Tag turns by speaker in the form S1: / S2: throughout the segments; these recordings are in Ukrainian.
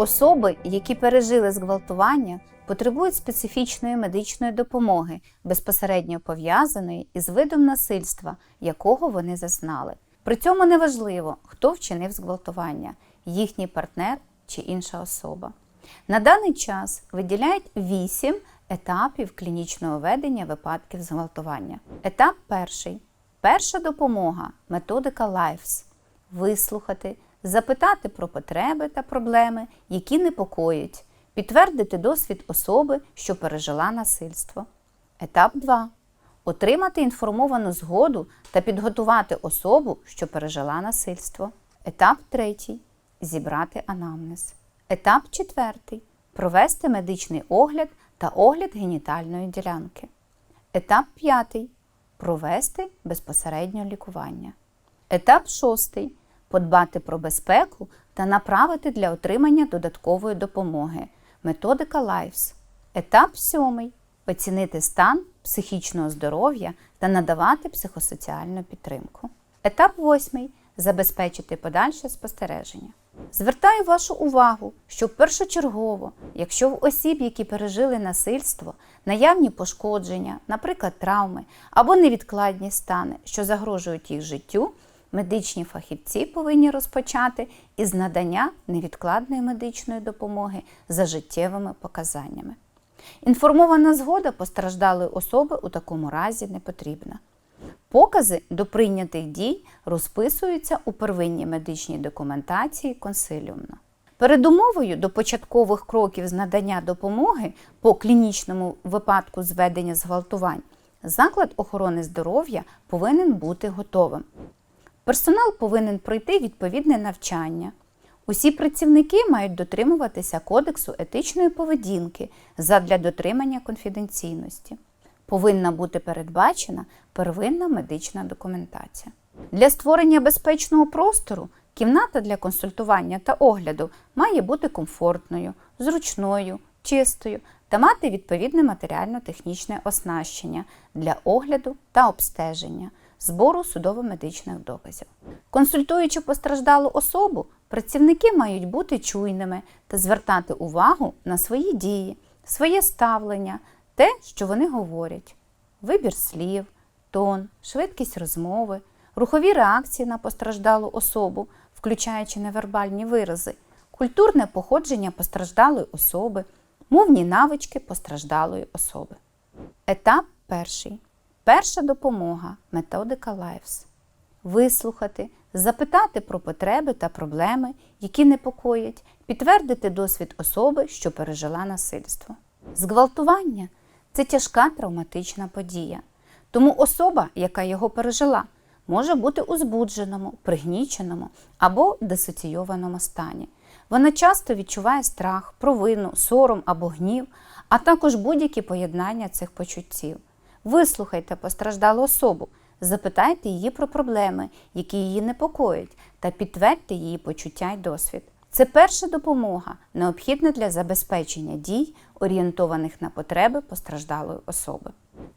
S1: Особи, які пережили зґвалтування, потребують специфічної медичної допомоги, безпосередньо пов'язаної із видом насильства, якого вони зазнали. При цьому неважливо, хто вчинив зґвалтування їхній партнер чи інша особа. На даний час виділяють 8 етапів клінічного ведення випадків зґвалтування. Етап перший перша допомога, методика LIFES – вислухати, запитати про потреби та проблеми, які непокоять, підтвердити досвід особи, що пережила насильство. Етап 2 отримати інформовану згоду та підготувати особу, що пережила насильство. Етап третій зібрати анамнез. Етап четвертий провести медичний огляд та огляд генітальної ділянки. Етап п'ятий провести безпосередньо лікування. Етап шостий подбати про безпеку та направити для отримання додаткової допомоги. Методика LIFES. Етап сьомий оцінити стан психічного здоров'я та надавати психосоціальну підтримку. Етап восьмий забезпечити подальше спостереження. Звертаю вашу увагу, що першочергово, якщо в осіб, які пережили насильство, наявні пошкодження, наприклад, травми або невідкладні стани, що загрожують їх життю, медичні фахівці повинні розпочати із надання невідкладної медичної допомоги за життєвими показаннями. Інформована згода постраждалої особи у такому разі не потрібна. Покази до прийнятих дій розписуються у первинній медичній документації консиліумно. Передумовою до початкових кроків з надання допомоги по клінічному випадку зведення зґвалтувань заклад охорони здоров'я повинен бути готовим. Персонал повинен пройти відповідне навчання. Усі працівники мають дотримуватися кодексу етичної поведінки задля дотримання конфіденційності. Повинна бути передбачена первинна медична документація. Для створення безпечного простору кімната для консультування та огляду має бути комфортною, зручною, чистою та мати відповідне матеріально-технічне оснащення для огляду та обстеження, збору судово-медичних доказів. Консультуючи постраждалу особу, працівники мають бути чуйними та звертати увагу на свої дії, своє ставлення, те, що вони говорять, вибір слів, тон, швидкість розмови, рухові реакції на постраждалу особу, включаючи невербальні вирази, культурне походження постраждалої особи, мовні навички постраждалої особи. Етап перший. Перша допомога методика LIFES. Вислухати, запитати про потреби та проблеми, які непокоять, підтвердити досвід особи, що пережила насильство. Зґвалтування це тяжка травматична подія. Тому особа, яка його пережила, може бути у збудженому, пригніченому або дисоційованому стані. Вона часто відчуває страх, провину, сором або гнів, а також будь-які поєднання цих почуттів. Вислухайте постраждалу особу, запитайте її про проблеми, які її непокоять, та підтвердьте її почуття й досвід. Це перша допомога, необхідна для забезпечення дій, орієнтованих на потреби постраждалої особи.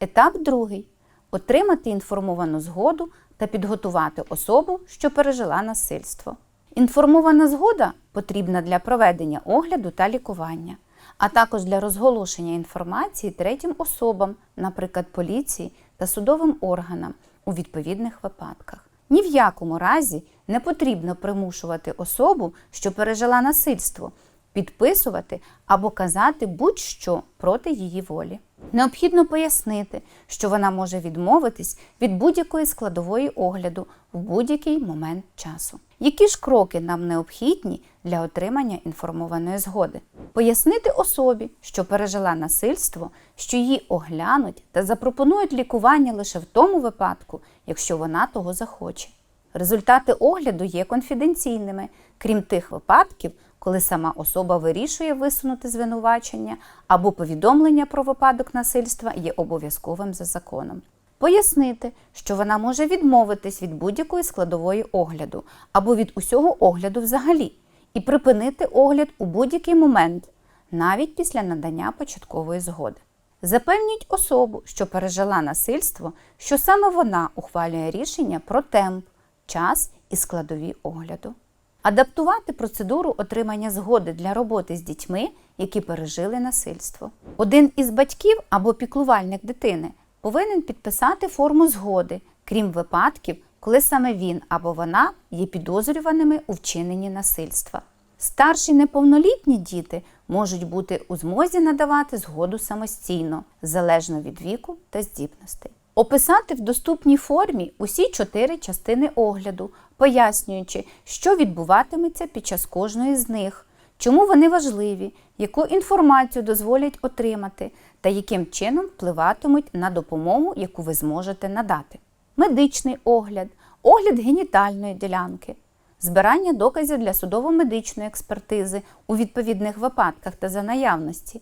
S1: Етап другий отримати інформовану згоду та підготувати особу, що пережила насильство. Інформована згода потрібна для проведення огляду та лікування, а також для розголошення інформації третім особам, наприклад, поліції та судовим органам у відповідних випадках. Ні в якому разі не потрібно примушувати особу, що пережила насильство, підписувати або казати будь-що проти її волі. Необхідно пояснити, що вона може відмовитись від будь-якої складової огляду в будь-який момент часу. Які ж кроки нам необхідні для отримання інформованої згоди? Пояснити особі, що пережила насильство, що її оглянуть та запропонують лікування лише в тому випадку, якщо вона того захоче. Результати огляду є конфіденційними, крім тих випадків, коли сама особа вирішує висунути звинувачення або повідомлення про випадок насильства є обов'язковим за законом. Пояснити, що вона може відмовитись від будь-якої складової огляду або від усього огляду взагалі, і припинити огляд у будь-який момент, навіть після надання початкової згоди. Запевніть особу, що пережила насильство, що саме вона ухвалює рішення про темп, час і складові огляду. Адаптувати процедуру отримання згоди для роботи з дітьми, які пережили насильство. Один із батьків або піклувальник дитини повинен підписати форму згоди, крім випадків, коли саме він або вона є підозрюваними у вчиненні насильства. Старші неповнолітні діти можуть бути у змозі надавати згоду самостійно, залежно від віку та здібностей. Описати в доступній формі усі чотири частини огляду, пояснюючи, що відбуватиметься під час кожної з них, чому вони важливі, яку інформацію дозволять отримати та яким чином впливатимуть на допомогу, яку ви зможете надати. Медичний огляд, огляд генітальної ділянки, збирання доказів для судово-медичної експертизи у відповідних випадках та за наявності,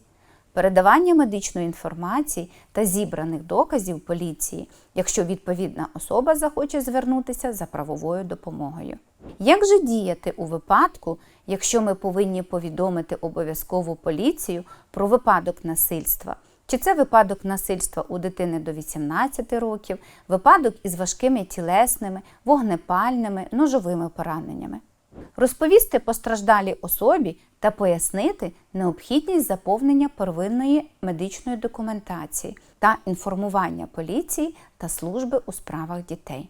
S1: передавання медичної інформації та зібраних доказів поліції, якщо відповідна особа захоче звернутися за правовою допомогою. Як же діяти у випадку, якщо ми повинні повідомити обов'язкову поліцію про випадок насильства? Чи це випадок насильства у дитини до 18 років, випадок із важкими тілесними, вогнепальними, ножовими пораненнями? Розповісти постраждалій особі та пояснити необхідність заповнення первинної медичної документації та інформування поліції та служби у справах дітей.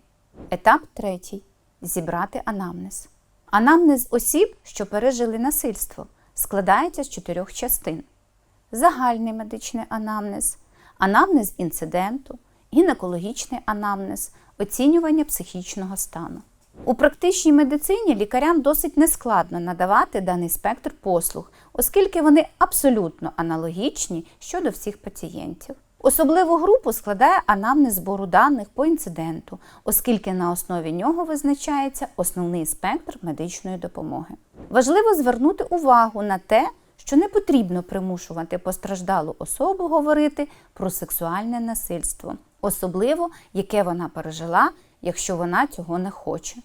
S1: Етап третій зібрати анамнез. Анамнез осіб, що пережили насильство, складається з чотирьох частин: загальний медичний анамнез, анамнез інциденту, гінекологічний анамнез, оцінювання психічного стану. У практичній медицині лікарям досить нескладно надавати даний спектр послуг, оскільки вони абсолютно аналогічні щодо всіх пацієнтів. Особливу групу складає анамнез збору даних по інциденту, оскільки на основі нього визначається основний спектр медичної допомоги. Важливо звернути увагу на те, що не потрібно примушувати постраждалу особу говорити про сексуальне насильство, особливо яке вона пережила, якщо вона цього не хоче.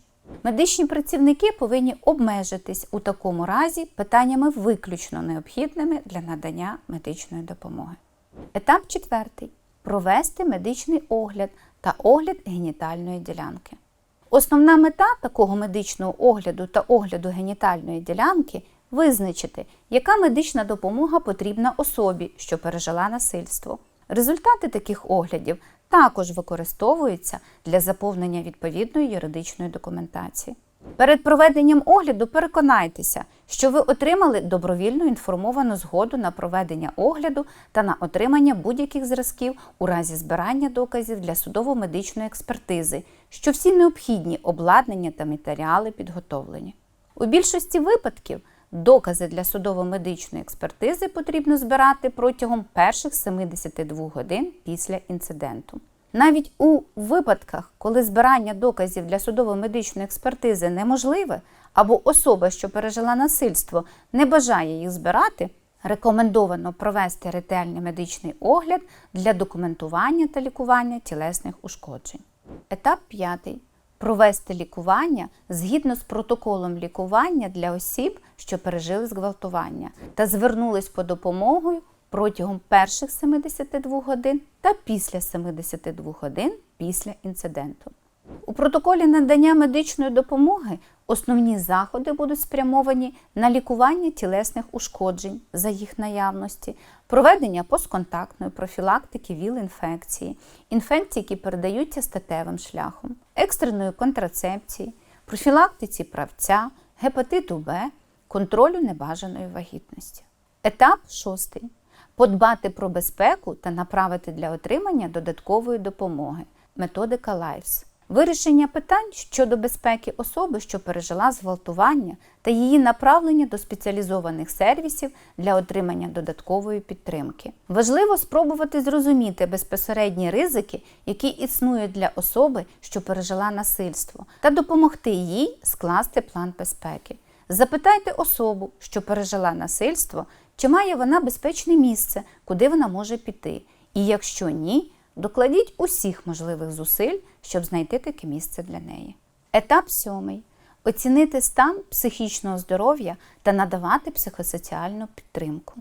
S1: Медичні працівники повинні обмежитись у такому разі питаннями виключно необхідними для надання медичної допомоги. Етап четвертий провести медичний огляд та огляд генітальної ділянки. Основна мета такого медичного огляду та огляду генітальної ділянки визначити, яка медична допомога потрібна особі, що пережила насильство. Результати таких оглядів також використовуються для заповнення відповідної юридичної документації. Перед проведенням огляду переконайтеся, що ви отримали добровільну інформовану згоду на проведення огляду та на отримання будь-яких зразків у разі збирання доказів для судово-медичної експертизи, що всі необхідні обладнання та матеріали підготовлені. У більшості випадків докази для судово-медичної експертизи потрібно збирати протягом перших 72 годин після інциденту. Навіть у випадках, коли збирання доказів для судово-медичної експертизи неможливе, або особа, що пережила насильство, не бажає їх збирати, рекомендовано провести ретельний медичний огляд для документування та лікування тілесних ушкоджень. Етап п'ятий. Провести лікування згідно з протоколом лікування для осіб, що пережили зґвалтування, та звернулись по допомогу протягом перших 72 годин та після 72 годин після інциденту. У протоколі надання медичної допомоги основні заходи будуть спрямовані на лікування тілесних ушкоджень за їх наявності, проведення постконтактної профілактики ВІЛ-інфекції, інфекцій, які передаються статевим шляхом, екстреної контрацепції, профілактиці правця, гепатиту Б, контролю небажаної вагітності. Етап шостий подбати про безпеку та направити для отримання додаткової допомоги. Методика LIFES. Вирішення питань щодо безпеки особи, що пережила зґвалтування, та її направлення до спеціалізованих сервісів для отримання додаткової підтримки. Важливо спробувати зрозуміти безпосередні ризики, які існують для особи, що пережила насильство, та допомогти їй скласти план безпеки. Запитайте особу, що пережила насильство, чи має вона безпечне місце, куди вона може піти. І якщо ні, докладіть усіх можливих зусиль, щоб знайти таке місце для неї. Етап сьомий. Оцінити стан психічного здоров'я та надавати психосоціальну підтримку.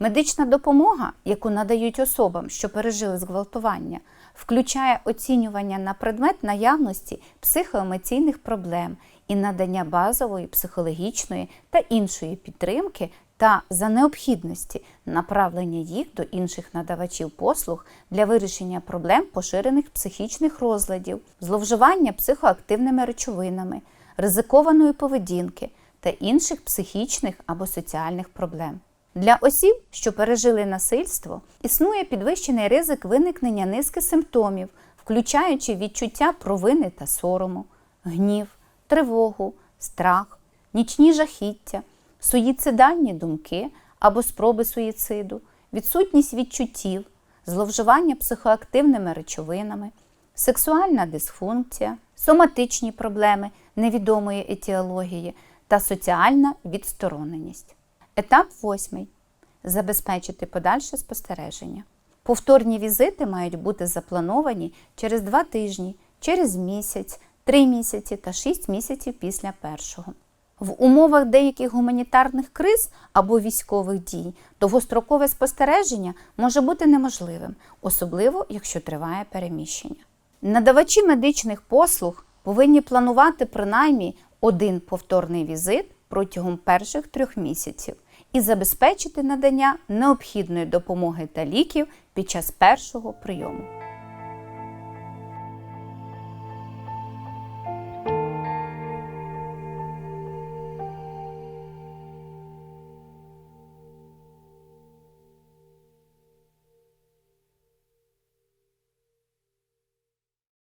S1: Медична допомога, яку надають особам, що пережили зґвалтування, включає оцінювання на предмет наявності психоемоційних проблем і надання базової психологічної та іншої підтримки та за необхідності направлення їх до інших надавачів послуг для вирішення проблем поширених психічних розладів, зловживання психоактивними речовинами, ризикованої поведінки та інших психічних або соціальних проблем. Для осіб, що пережили насильство, існує підвищений ризик виникнення низки симптомів, включаючи відчуття провини та сорому, гнів, тривогу, страх, нічні жахіття, суїцидальні думки або спроби суїциду, відсутність відчуттів, зловживання психоактивними речовинами, сексуальна дисфункція, соматичні проблеми невідомої етіології та соціальна відстороненість. Етап восьмий. Забезпечити подальше спостереження. Повторні візити мають бути заплановані через два тижні, через місяць, три місяці та шість місяців після першого. В умовах деяких гуманітарних криз або військових дій довгострокове спостереження може бути неможливим, особливо якщо триває переміщення. Надавачі медичних послуг повинні планувати принаймні один повторний візит протягом перших трьох місяців і забезпечити надання необхідної допомоги та ліків під час першого прийому.